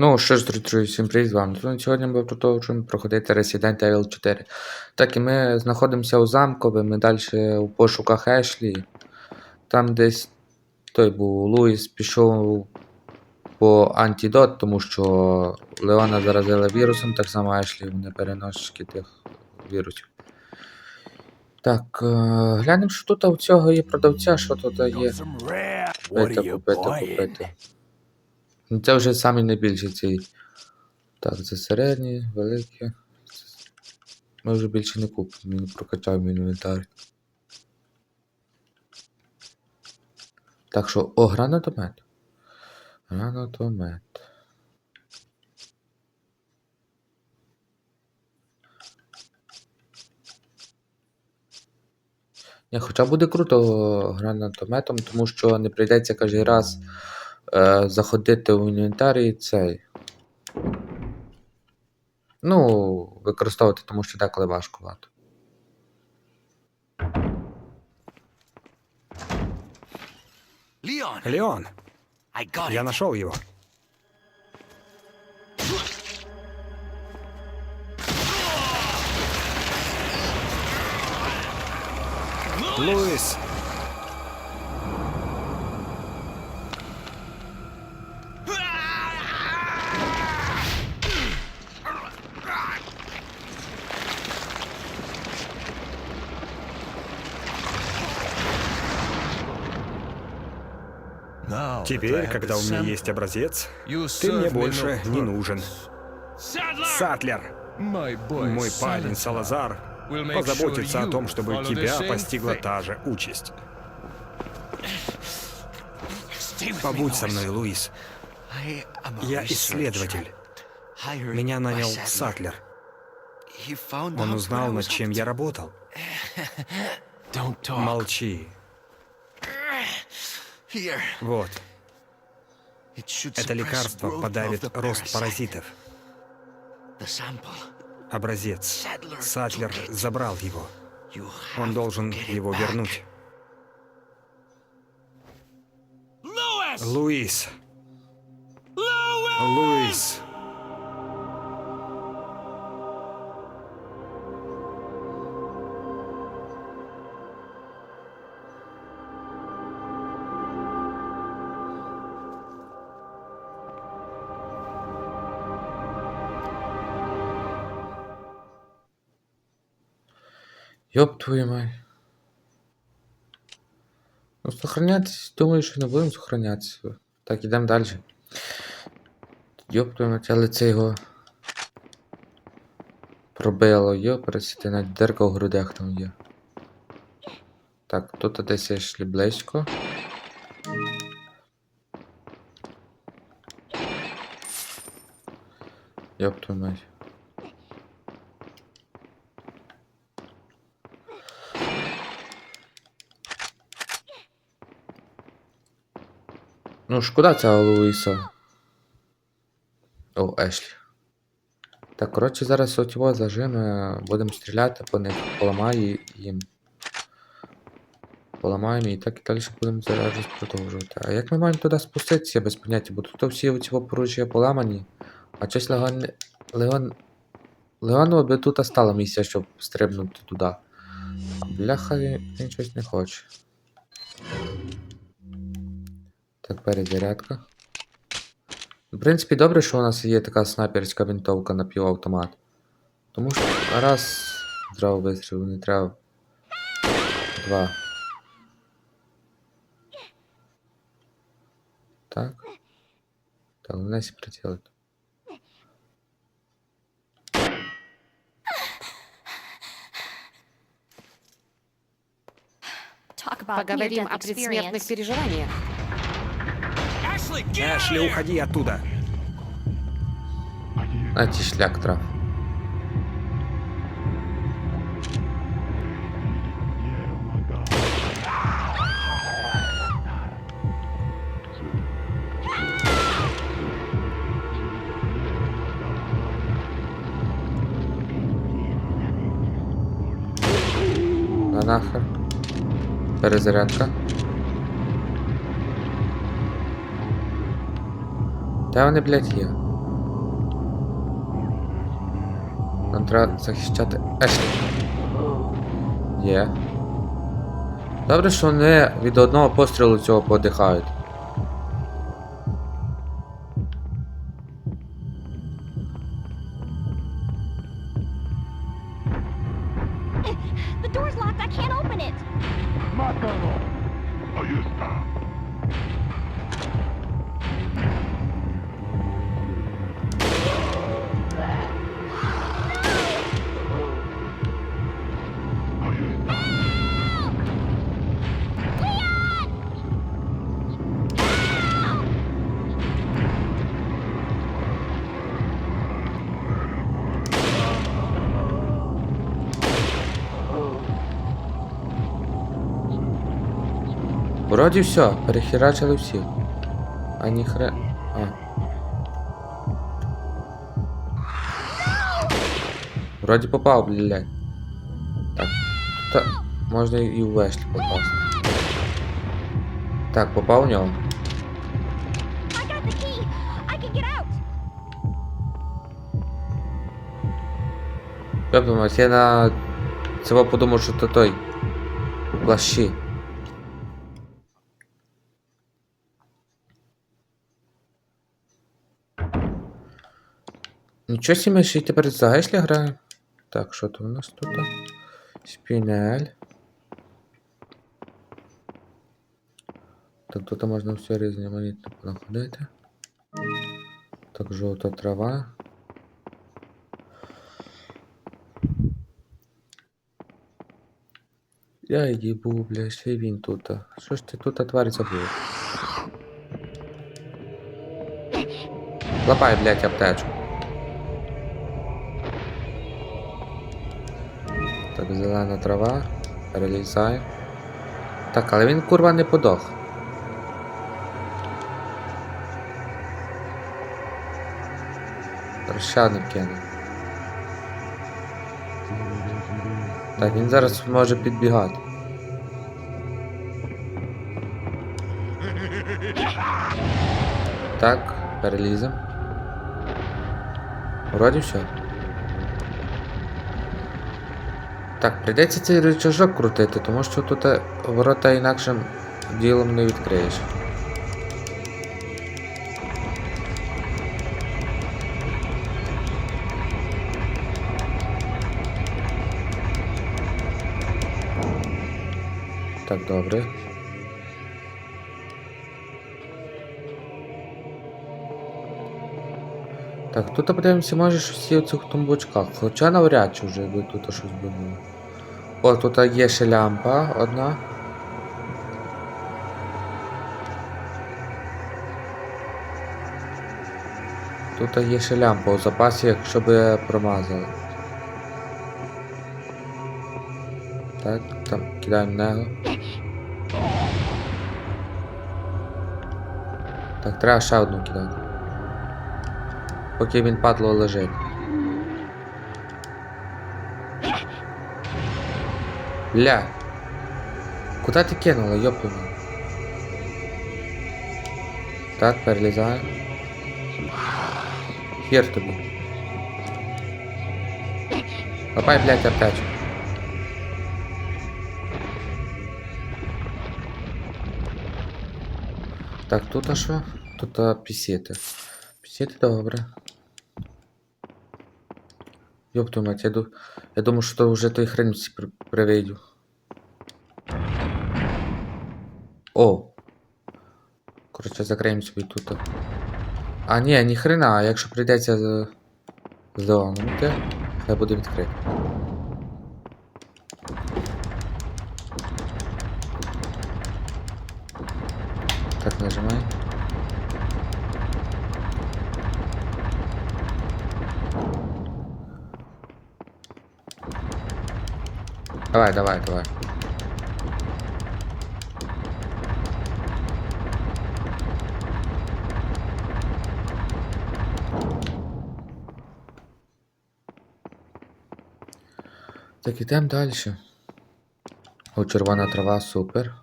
Ну, що ж, друзі, всім привіт з вами. Ну, Сьогодні ми продовжуємо проходити Resident Evil 4. Так, і ми знаходимося у замкові, ми далі у пошуках Ешлі. Там десь той був Луїс пішов по антидот, тому що Леона заразила вірусом, так само Ешлі, вони переносчики тих вірусів. Так, е, глянемо, що тут у цього є продавця, що тут є. Купити, купити, купити. Ну, Це вже самі найбільші ці. Так, це середні, великі. Ми вже більше не купимо, він прокачав інвентар. Так що, о, гранатомет. Гранатомет. Ні, хоча буде круто гранатометом, тому що не прийдеться кожен раз е, заходити в інвентар і цей. Ну, використовувати, тому що деколи важкувато. Леон, I я нашел его. Луис! Теперь, когда у меня есть образец, ты мне больше не нужен. Сатлер, мой парень Салазар, позаботится о том, чтобы тебя постигла та же участь. Побудь со мной, Луис. Я исследователь. Меня нанял Сатлер. Он узнал, над чем я работал. Молчи. Вот, это лекарство подавит рост паразитов. Образец. Сатлер забрал его. Он должен его вернуть. Луис! Луис! Йоп твою мать. Ну, сохранятися, думаю, що не будемо сохранятися. Так, ідемо далі. Йоп твою мать, але це його пробило, йоп, пересіти навіть дирка в грудях там є. Так, тут десь йшли близько. Йоп твою мать. Ну, шкода цього Луїса. О, Ешлі. Так, коротше, зараз от його зажими, будемо стріляти по них, поламаю їм. Поламаємо і так і далі будемо зараз продовжувати. А як ми маємо туди спуститися без поняття? Бо тут всі ці порушення поламані. А щось Леон... Леон... Леону би тут стало місця, щоб стрибнути туди. Бляха він щось не хоче. Так, перезарядка. В принципі, добре, що у нас є така снайперська винтовка на півавтомат. Тому що раз зразу вистрілив, не треба. Два. Так. Так, у нас прицілити. Поговорим о предсмертных переживаниях. Эшли, уходи оттуда. Ті шлях трав. На нахер. Перезарядка. Де вони, блядь, є? Нам треба захищати Ешлі. Є. Добре, що вони від одного пострілу цього подихають. The door's locked, А я. Вроді все, перехерачили всіх. А ні хре. А. Вроді попав, блядь. Так. Та можна і в Вешлі попасти. Так, попав в нього. I got the key. I can get out. Я думаю, я на цього подумав, що то той. У плащі. Нічого сі ми ще й тепер за Гешлі граємо. Так, що то у нас тут? Спінель. Так, тут можна все різноманітно понаходити. Так, жовта трава. Я їбу, бля, ще й він тут. Що ж ти тут тварь забув? Лапай, блядь, аптечку. Так, зелена трава. Перелізай. Так, але він курва не подох. Розчадник кине. Так, він зараз може підбігати. Так, перелізем. Вроді все. Так, прийдеться цей рычажок крутити, тому що тут е, ворота інакшим ділом не відкриєш. Так, добре. Так, тут подивимося, може щось є у цих тумбочках. Хоча навряд чи вже би тут щось би було. О, тут є ще лямпа одна. Тут є ще лямпа у запасі, якщо би промазали. Так, там кидаємо него. Так, треба ще одну кидати. Поки він падло лежить. Бля. Куда ти кинула, ёпта. Так, перелізаю. Хер тобі. Лапай, блядь, аптечку. Так, тут а що? Тут а, пісети. Пісети добре. Ёпту мать, я, ду... я думаю, що то вже той хрен всі при... привидів. О! Коротше, закриємо собі тут. А, ні, ні хрена, а якщо прийдеться з... зеленути, хай буде відкрито. Так, нажимай. Давай, давай, давай. Так, ідемо далі. О, червона трава, супер.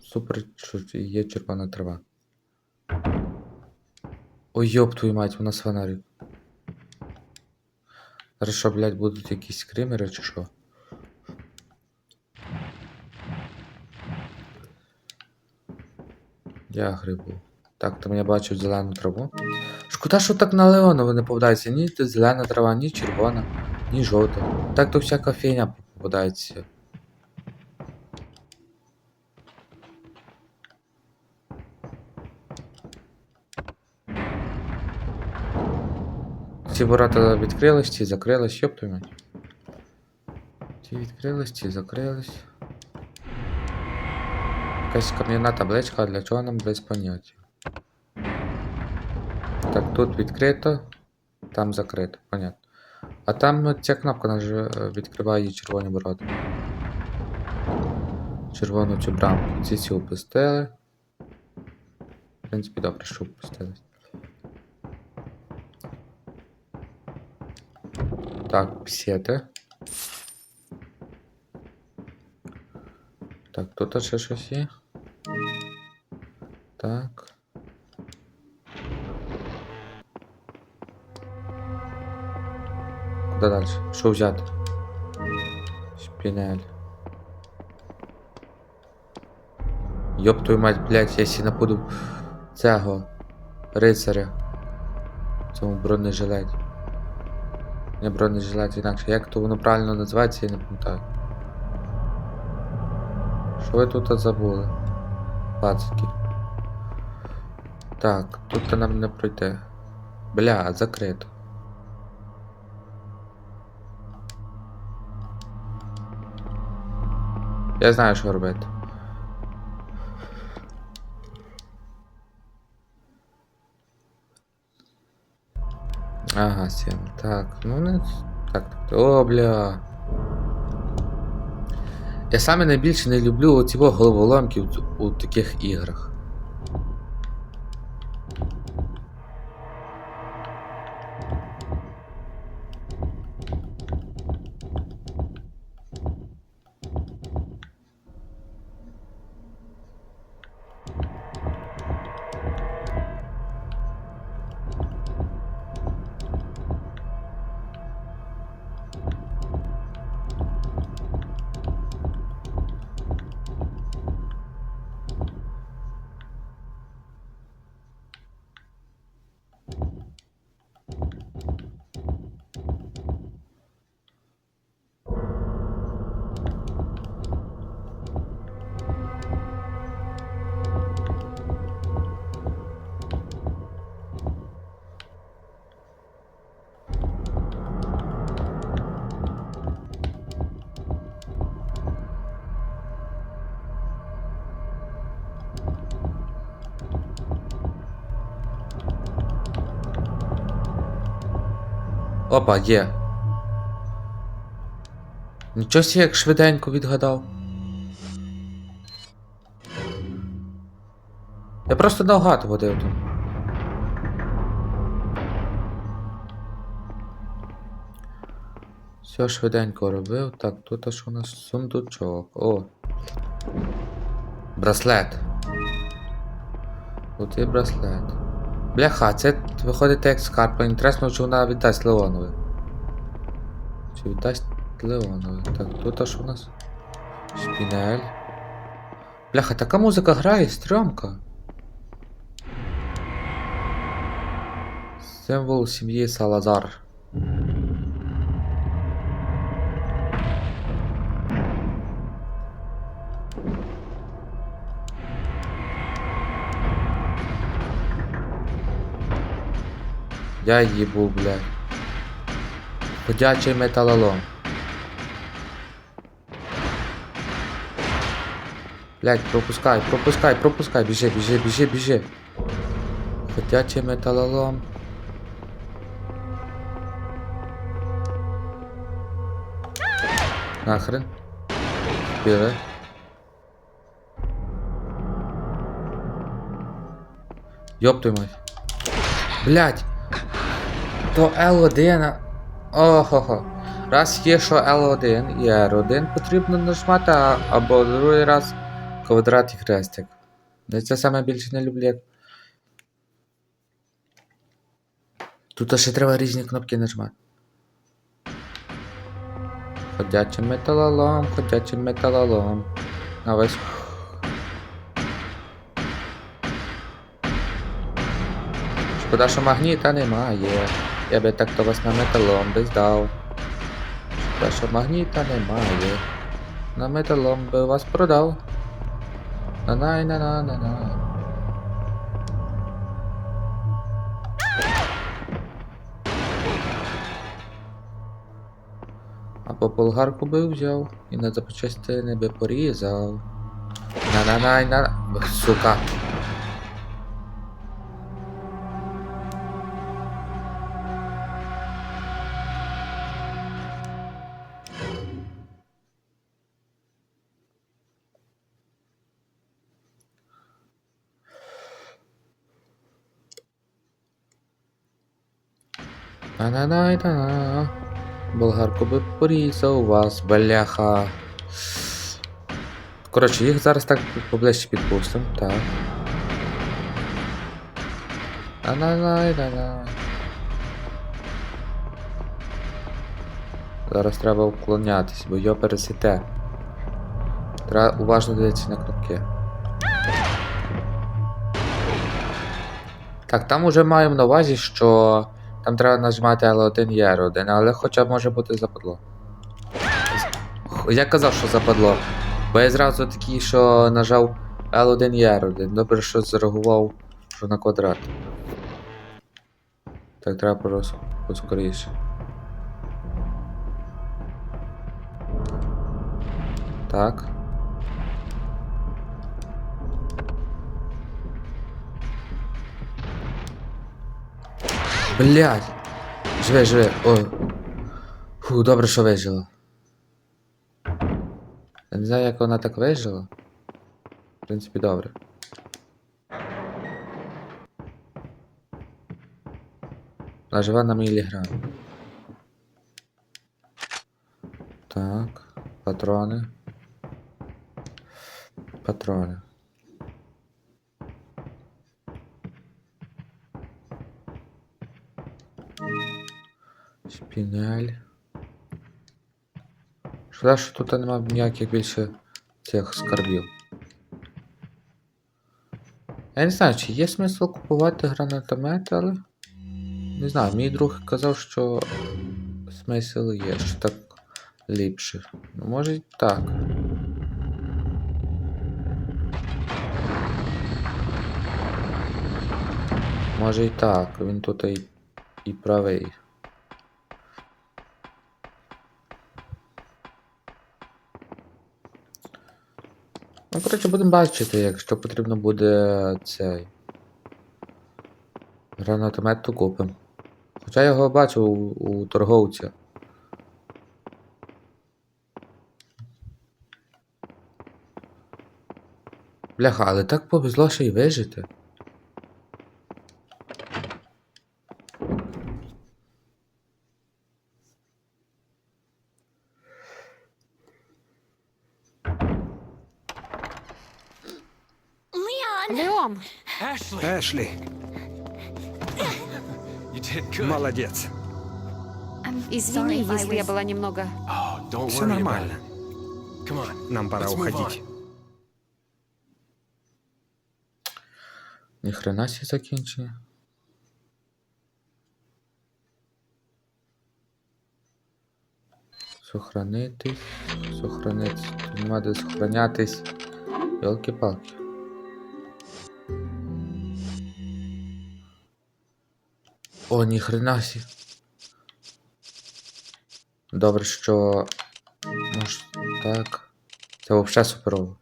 Супер, що є червона трава. Ой, ёб твою мать, у нас фонарик. Зараз що, блядь, будуть якісь скримери чи що? Я грибу. Так, там я бачу зелену траву. Шкода, що так на Леонову не попадається. Ні зелена трава, ні червона, ні жовта. Так то всяка фігня попадається. Ці ворота відкрились, ці закрились, ёб твою мать. Ці відкрились, ці закрились. Якась кам'яна табличка, для чого нам без поняття. Так, тут відкрито, там закрито, понятно. А там ця кнопка наж... відкриває червоні ворота. Червону цю брамку. Ці ці опустили. В принципі, добре, що опустились. Так, псети. Так, тут ще щось є. Так. Куди далі? Що взяти? Шпінель. Йоп твою мать, блядь, я сі напуду цього рицаря. Цьому бронежилеті. Не бронежилет інакше. Як то воно правильно називається, я не пам'ятаю. Що ви тут забули? Пацики. Так, тут нам не пройти. Бля, закрито. Я знаю, що робити. Ага, 7. Так, ну не. Так, так. О, бля. Я саме найбільше не люблю головоломки у, у таких іграх. Опа, є. Нічого сі як швиденько відгадав. Я просто наугад водив тут. Все швиденько робив. Так, тут аж у нас сундучок. О. Браслет. Тут є браслет. Бляха, це виходить як скарпа. Інтересно, чи вона віддасть Леонові. Чи віддасть Леонові. Так, тут аж у нас. Шпінель. Бляха, така музика грає, стрьомка. Символ сім'ї Салазар. Я їбу, блядь. Ходячий металолом. Блядь, пропускай, пропускай, пропускай, біжи, біжи, біжи, біжи. Ходячий металолом. Нахрен. Біли. Ёб твою мать. Блядь. То L1. Охо-хо. Раз є, що L1 і R1 потрібно нажмати, або другий раз квадрат і хрестик. Це саме більше не люблю. Тут ще треба різні кнопки нажимати. Ходячий металолом, ходячий металолом. На весь. Шкода, що магніта немає. Я би так то вас на металом би здав. Шкода, що магніта немає. На металом би вас продав. на най на на на на Або болгарку би взяв і на запчастини би порізав. на на най на Сука. На на на Болгарку би порізав вас, бляха. Коротше, їх зараз так поближче підпустимо, так. на на на на на Зараз треба уклонятись, бо його пересіте. Треба уважно дивитися на кнопки. Так, там уже маємо на увазі, що там треба нажимати L1 і R1, але хоча б може бути западло. Я казав, що западло. Бо я зразу такий, що нажав L1 і R1. Добре, що зреагував, що на квадрат. Так, треба просто поскоріше. Так. Блядь! Живе, живе. О. Фу, добре, що вижила. Я не знаю, як вона так вижила. В принципі, добре. Вона живе на міліграм. Так, патрони. Патрони. Шпінель. Шкода, що тут нема ніяких більше цих скарбів. Я не знаю, чи є смисл купувати гранатомет, але. Не знаю, мій друг казав, що смисл є, що так ліпше. Ну, може і так. Може і так, він тут і, і правий. Ну, коротше, будемо бачити, якщо потрібно буде цей. Гранатомет, то купимо. Хоча я його бачив у, у торговця. Бляха, але так повезло ще й вижити. Leon! Леон, Эшли, молодец. Извини, если я была немного... Все нормально. Нам пора уходить. Ні хрена сі закінчення. Сохранитись. Сохранитись. Тут де сохранятись. Йолки-палки. О, ні хрена сі. Добре, що. Може так. Це взагалі суперово.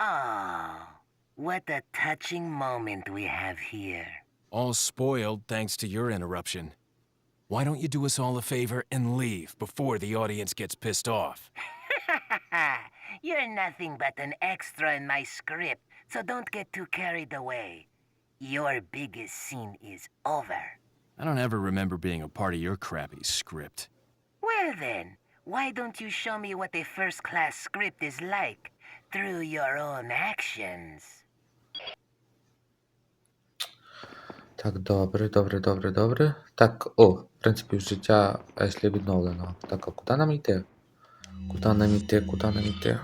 Oh, what a touching moment we have here. All spoiled thanks to your interruption. Why don't you do us all a favor and leave before the audience gets pissed off? You're nothing but an extra in my script, so don't get too carried away. Your biggest scene is over. I don't ever remember being a part of your crappy script. Well then, why don't you show me what a first class script is like through your own actions? Так, добре, добре, добре, добре. Так, о, в принципі, життя Ешлі відновлено. Так, а куди нам йти? Куди нам йти, куди нам йти?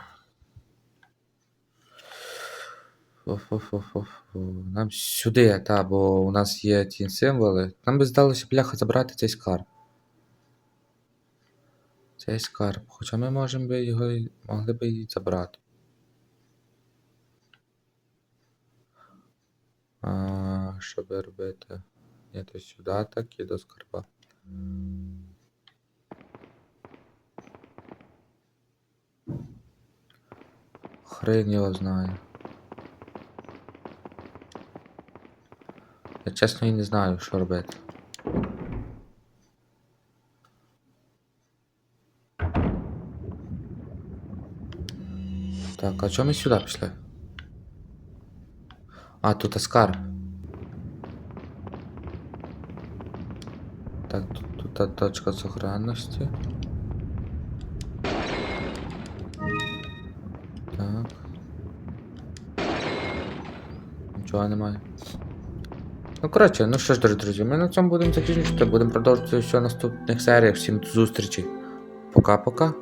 Фу-фу-фу-фу-фу. Нам сюди, та, бо у нас є ті символи. Нам би здалося бляха забрати цей скарб. Цей скарб. Хоча ми можемо би його могли би і забрати. А, що би робити? Ні, то сюди так і до скарба. Хрен його знає. Я чесно і не знаю, що робити. Так, а чому ми сюди пішли? А, тут Аскар. Так, тут, тут точка сохранності. Так. Нічого немає. Ну, коротше, ну що ж, дорогі друзі, ми на цьому будемо закінчувати. Будемо продовжувати все в наступних серіях. Всім зустрічі. Пока-пока.